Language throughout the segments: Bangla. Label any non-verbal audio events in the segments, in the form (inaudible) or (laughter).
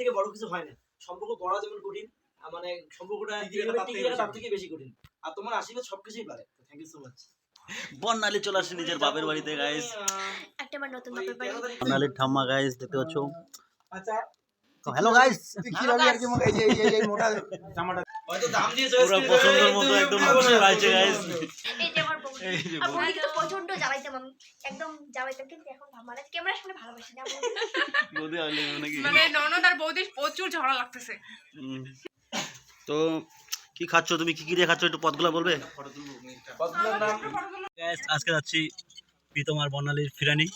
থেকে বড় কিছু হয় না। সম্পর্ক গড়া যেমন কঠিন মানে সম্পর্কটা তার থেকে বেশি কঠিন। আর তোমার আশীর্বাদ সবকিছুই পারে। Thank you so much Barnali চলে আসে নিজের বাপের বাড়িতে গাইস একটা আমার নতুন বাপের বাড়ি। বর্ণালীর ঠাম্মা গাইস দেখতে পাচ্ছ? আচ্ছা। হ্যালো গাইস আর কি এই যে এই এই মোটা জামাটা। হয়তো দাম দিয়ে পুরো পছন্দের মতো একদম বসে রয়েছে গাইস এই যে আমার আর বৌদিকে তো প্রচণ্ড জ্বালাইতাম আমি। একদম জ্বালাইতাম কিন্তু এখন ক্যামেরার সামনে ভালোবাসি না বৌদি। হইলে নাকি মানে ননদ আর প্রচুর ঝগড়া লাগতেছে। তো কি খাচ্ছ? তুমি কি কি দিয়ে খাচ্ছ? একটু পদগুলো বলবে? আজকে যাচ্ছি প্রীতম আর বর্ণালীর ফিরানি।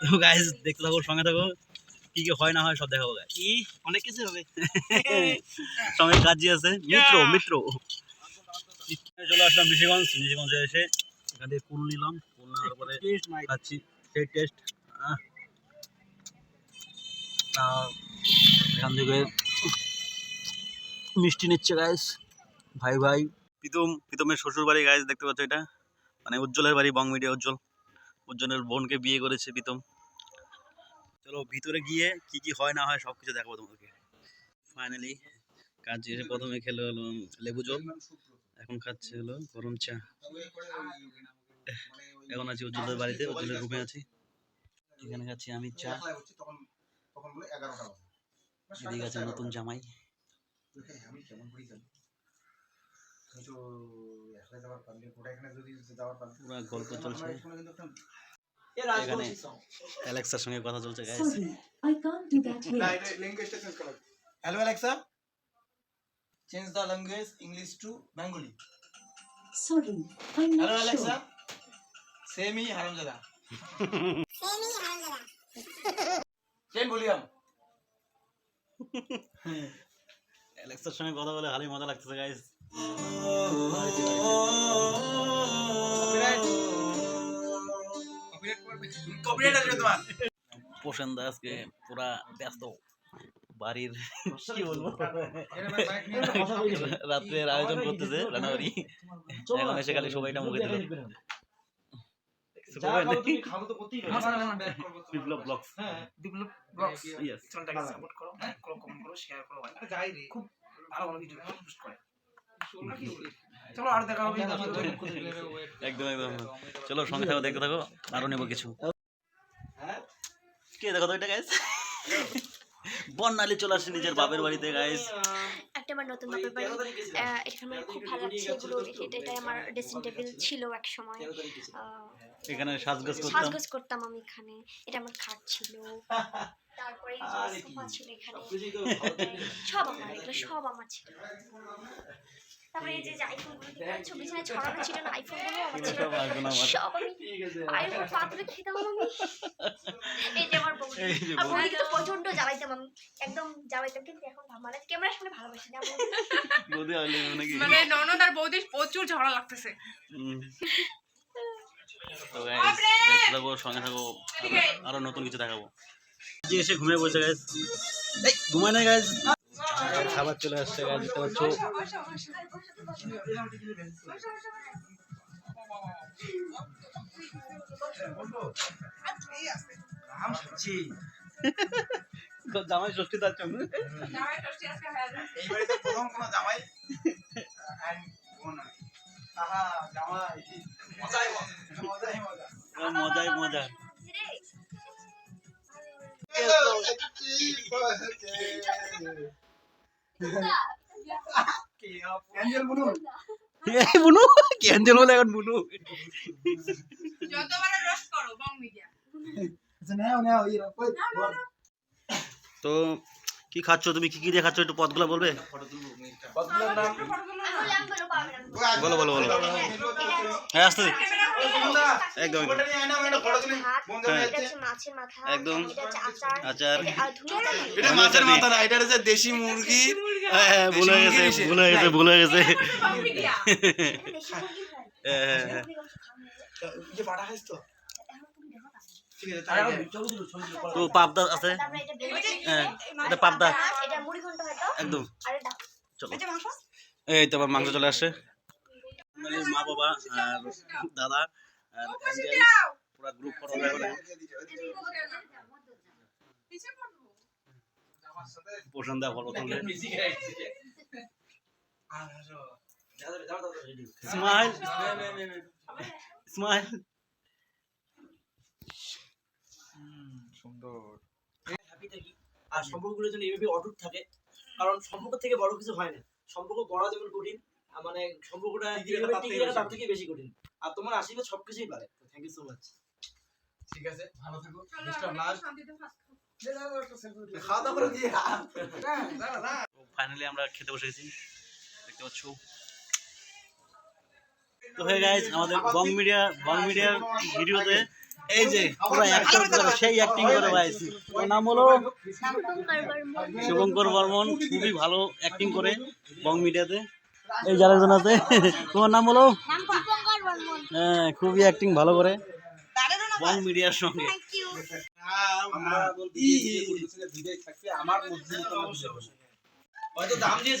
তো গাইস দেখতে থাকো সঙ্গে থাকো। কি কি হয় না হয় সব দেখাবো কি? অনেক কিছু হবে। (laughs) সঙ্গে কাজই আছে। মিত্র মিত্র। (laughs) চলে আসলাম মিশিগঞ্জ মিশিগঞ্জে এসে এখান থেকে কুল নিলাম। কুল নেওয়ার পরে খাচ্ছি। সেই টেস্ট এখান থেকে মিষ্টি নিচ্ছে গাইস ভাই ভাই। প্রীতম প্রীতমের শ্বশুর বাড়ি গাইস দেখতে পাচ্ছ এটা? মানে উজ্জ্বলের বাড়ি বং মিডিয়া উজ্জ্বল। উজ্জ্বলের বোনকে বিয়ে করেছে প্রীতম। চলো ভিতরে গিয়ে কি কি হয় না হয় সব কিছু দেখাবো তোমাকে। ফাইনালি কাজ এসে প্রথমে খেলো হলো লেবু জল, এখন খাচ্ছে হলো গরম চা। এখন আছি উজ্জ্বলের বাড়িতে উজ্জ্বলের রুমে আছি। এখানে খাচ্ছি আমি চা। এদিকে আছে নতুন জামাই। পুরো গল্প চলছে। অ্যালেক্সার সঙ্গে কথা চলছে guys Sorry, I can't do that yet. ল্যাঙ্গুয়েজটা চেঞ্জ করা hello Alexa change the language English to Bengali Sorry, I'm hello not Alexa. Semi হারামজাদা চেন বলিয়াম অ্যালেক্সার সঙ্গে কথা বলে ভালোই মজা লাগতেছে গাইস কপিরাইট আসবে তোমার। পোষণ দা আজকে পুরা ব্যস্ত। বাড়ির কি বলব? (laughs) রাত্রের আয়োজন করতেছে রান্নাবাড়ি এখন এসে খালি সবাইটা মুখে দিল। হ্যাঁ রে খুব ভালো ভালো ভিডিও পোস্ট করে। চলো আর দেখা হবে একদম একদম। চলো সঙ্গে থাকো দেখতে থাকো আরও নেব কিছু। কে দেখো তো এটা গাইস বর্ণালী চলে আসছে নিজের বাপের বাড়িতে গাইস একটা আমার নতুন বাপের বাড়ি। এখানে খুব ভালো লাগছে এগুলো এটা এটা আমার ড্রেসিং টেবিল ছিল এক সময়। এখানে সাজগোজ করতাম। সাজগোজ করতাম আমি এখানে। এটা আমার খাট ছিল। তারপরে? সোফা ছিল এখানে। সব আমার এগুলো সব আমার ছিল। তারপরে এই যে যে আইফোনগুলো দেখতে পাচ্ছ বিছানায় ছড়ানো ছিল না আইফোনগুলো আমার ছিল সব আমার। আমি ঠিক আছে। পায়ের উপর খেতাম আমি এই যে আমার বৌদি যে আর বৌদি। বৌদিকে তো প্রচণ্ড জ্বালাইতাম আমি। একদম জ্বালাইতাম কিন্তু এখন মানে ক্যামেরার সামনে ভালোবাসি না বৌদি। বৌদি হইলে নাকি? মানে ননদ আর বৌদির প্রচুর ঝগড়া লাগতেছে। হুম। তো গাইস দেখতে থাকো সঙ্গে থাকো। আরো- আরও নতুন কিছু দেখাবো। এসে ঘুমিয়ে বসে গাইস ঘুমায় না গাইস খাবার চলে আসছে গাইস দেখতে পাচ্ছ? জামাই ষষ্ঠী তার প্রথম কোনো। আহা জামাই মজাই মজা। মজাই মজা মজাই মজা অ্যাঞ্জেল বুনুন এই বুনু কি অ্যাঞ্জেল বলে এখন বুনু যতবার রোস্ট করো বং মিডিয়া আচ্ছা নাও নাও। এই রকম তো কি খাচ্ছ? তুমি কি কি দিয়ে খাচ্ছ? একটু পদগুলো বলবে? পদ্মনার নাম? তাহলে আমি বলব পারবে না। বলো বলো বলো। হ্যাঁ আসতে একদম। একদম মাছের মাথা আচার। এটা মাছের না এটা হচ্ছে দেশি মুরগির হ্যাঁ হ্যাঁ গেছে ভুল গেছে ভুল গেছে। দেশি মুরগির হয়। তো তো? পাবদা আছে। এটা হ্যাঁ এটা পাবদা। একদম। আর চলো। এই তো আবার মাংস চলে আসছে। ফ্যামিলির মা বাবা আর দাদা আর পুরো গ্রুপ ফটো দেওয়া ফটো রেডি স্মাইল স্মাইল সুন্দর হ্যাপি থাকি আর সম্পর্কগুলো যেন এইভাবে অটুট থাকে কারণ সম্পর্ক থেকে বড় কিছু হয় না। সম্পর্ক গড়া যেমন কঠিন মানে সম্পর্কটা তার থেকে বেশি কঠিন। আর তোমার আশীর্বাদ সবকিছুই পারে থ্যাংক ইউ সো মাচ ঠিক আছে ভালো থাকো বেস্ট অফ খাওয়া দাওয়া করে দিয়ে দাঁড়া দাঁড়া। ফাইনালি আমরা খেতে বসে গেছি দেখতে পাচ্ছ? তো হয়ে গাইজ আমাদের বং মিডিয়া বং মিডিয়ার ভিডিওতে এই যে পুরো অ্যাক্টর করে সেই অ্যাক্টিং করে ভাই ওর নাম হলো শুভঙ্কর বর্মন। খুবই ভালো অ্যাক্টিং করে বং মিডিয়াতে এই যার একজন আছে তোমার নাম হলো হ্যাঁ খুবই অ্যাক্টিং ভালো করে। বং মিডিয়ার সঙ্গে।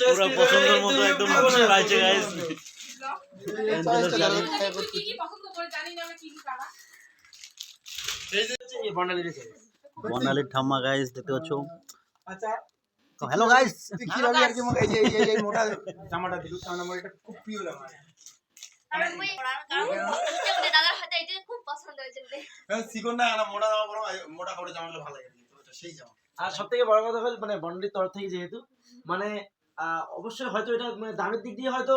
পুরো পছন্দের মতো একদম বর্ণালীর ঠাম্মা গাইজ দেখতে পাচ্ছ? আচ্ছা তো হ্যালো তুই কি ভাবি আর কি এই যে এই যে- মোটা জামাটা দিলু কারণ আমার এটা খুব প্রিয় জামা দাদার হাতে এটা খুব পছন্দ হয়েছে হ্যাঁ সিকন না না মোটা জামা পরো মোটা কাপড়ের জামা ভালো লাগে। সেই জামা। আর সব থেকে বড় কথা হল মানে তরফ থেকে যেহেতু মানে আহ, অবশ্যই হয়তো এটা মানে দামের দিক দিয়ে হয়তো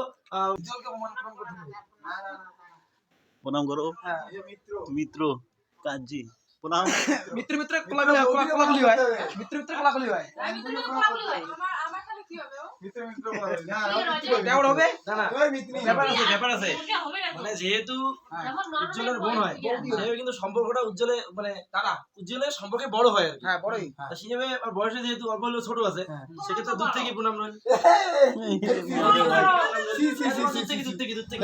প্রণাম করো। হ্যাঁ মিত্র। মিত্র কাজী। (laughs) মিত্র মিত্র কোলাকুলি হয়। কোলাকুলি হয়। মিত্র মিত্র কোলাকুলি হয়। মিত্র মিত্র বলে না কেমন হবে? না না। ওই মিত্র ব্যাপার আছে ব্যাপার আছে। মানে যেহেতু উজ্জ্বলের বোন হয় সেভাবে কিন্তু সম্পর্কটা উজ্জ্বলে মানে দাদা উজ্জ্বলের সম্পর্কে বড় হয় কি। হ্যাঁ বড়ই। হিসেবে বয়সে যেহেতু অল্প হলেও ছোট আছে সেক্ষেত্রে দূর থেকে প্রণাম (laughs) রইল সি সি সি দূর থেকে দূর থেকে। দূর থেকে।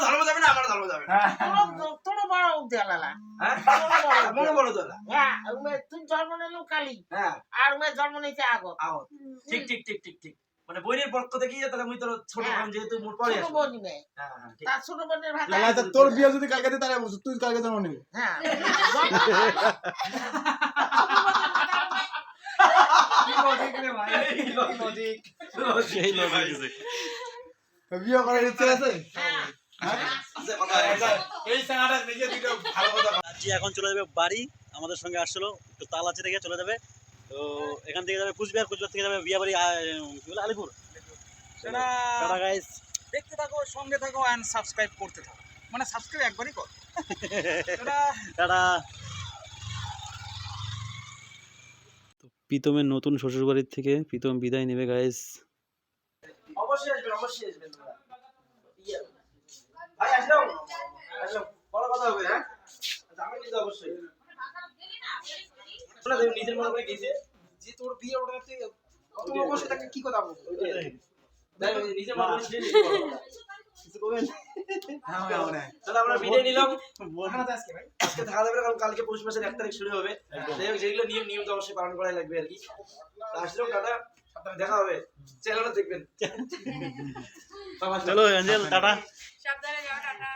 ধর্ম যাবে না আমার ধর্ম যাবে না। তোর বড় উদ্যালালা হ্যাঁ? মনে বড় তোলা হ্যাঁ উমে তুই জন্ম নিলু কালি। হ্যাঁ। আর উমে জন্ম নিতে আগত। আও ঠিক ঠিক ঠিক ঠিক ঠিক। মানে বইয়ের পক্ষ থেকে তাহলে মুই তোর ছোট হ্যাঁ। বোন যেহেতু মোর পরে ছোট বোন নিবে হ্যাঁ হ্যাঁ তার ছোট বোনের ভাত লালা তা তোর বিয়ে যদি কালকে দিই তাহলে তুই কালকে জন্ম নিবি। হ্যাঁ। (laughs) (laughs) বিয়ে করার ইচ্ছে আছে? কাজী এখন চলে যাবে বাড়ি। আমাদের সঙ্গে আসছিল একটু তাল আছে থেকে চলে যাবে। তো এখান থেকে যাবে কুচবিহার কুচবিহার থেকে যাবে বিয়া বাড়ি কি বলে আলিপুর। গাইস দেখতে থাকো সঙ্গে থাকো এন্ড সাবস্ক্রাইব করতে থাকো। মানে সাবস্ক্রাইব একবারই কর। টাটা। প্রীতমের নতুন শ্বশুরবাড়ির থেকে প্রীতম বিদায় নেবে গাইস অবশ্যই আসবেন অবশ্যই আসবেন তোমরা। ইয়ে, ভাই আসলাম আসলাম বড় কথা হবে হ্যাঁ আচ্ছা, আমি কিন্তু অবশ্যই নিজের মনে করে গেছে যে তোর বিয়ে ওঠাতে কত বড় বসে থাকে কি কথা বলব? দেখ, নিজের মনে করে। কিছু করবেন? হ্যাঁ হ্যাঁ তাহলে আমরা নিলাম। আজকে ভাই। আজকে থাকা যাবে না, কারণ কালকে পৌষ মাসের এক তারিখ শুরু হবে। যাই হোক, যেগুলো নিয়ম নিয়ম তো অবশ্যই পালন করাই লাগবে আর কি। আসলাম দাদা দেখা হবে। চ্যানেলটা দেখবেন। চলো অ্যাঞ্জেল টাটা। সাবধানে যাও টাটা।